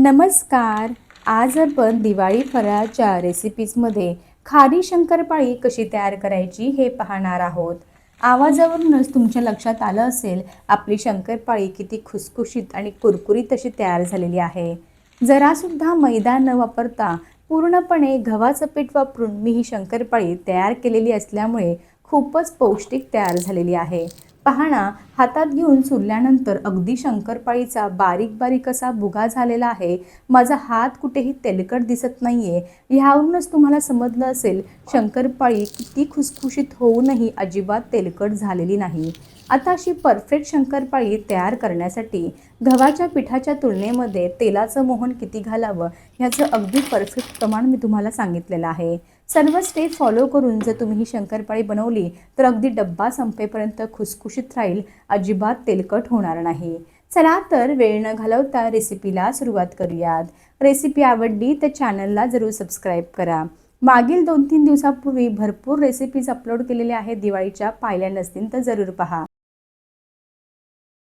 नमस्कार. आज आपण दिवाळी फराळाच्या रेसिपीजमध्ये खारी शंकरपाळी कशी तयार करायची हे पाहणार आहोत. आवाजावरूनच तुमच्या लक्षात आलं असेल आपली शंकरपाळी किती खुसखुशीत आणि कुरकुरीत अशी तयार झालेली आहे. जरासुद्धा मैदा न वापरता पूर्णपणे गव्हाचं पीठ वापरून मी ही शंकरपाळी तयार केलेली असल्यामुळे खूपच पौष्टिक तयार झालेली आहे. पाहणा हातात घेऊन चुरल्यानंतर अगदी शंकरपाळीचा बारीक बारीक असा भुगा झालेला आहे. माझा हात कुठेही तेलकट दिसत नाही आहे ह्यावरूनच तुम्हाला समजलं असेल शंकरपाळी किती खुसखुशीत होऊनही अजिबात तेलकट झालेली नाही. आता अशी परफेक्ट शंकरपाळी तयार करण्यासाठी गव्हाच्या पिठाच्या तुलनेमध्ये तेलाचं मोहन किती घालावं ह्याचं अगदी परफेक्ट प्रमाण मी तुम्हाला सांगितलेलं आहे. सर्व स्टेप फॉलो करून जर तुम्ही ही शंकरपाळी बनवली तर अगदी डब्बा संपेपर्यंत खुसखुशीत राहील अजिबात तेलकट होणार नाही. चला तर वेळ न घालवता रेसिपीला सुरुवात करूयात. रेसिपी आवडली तर चॅनलला जरूर सबस्क्राईब करा. मागील दोन तीन दिवसापूर्वी भरपूर रेसिपीज अपलोड केलेल्या आहेत दिवाळीच्या पाहिल्या नसतील तर जरूर पहा.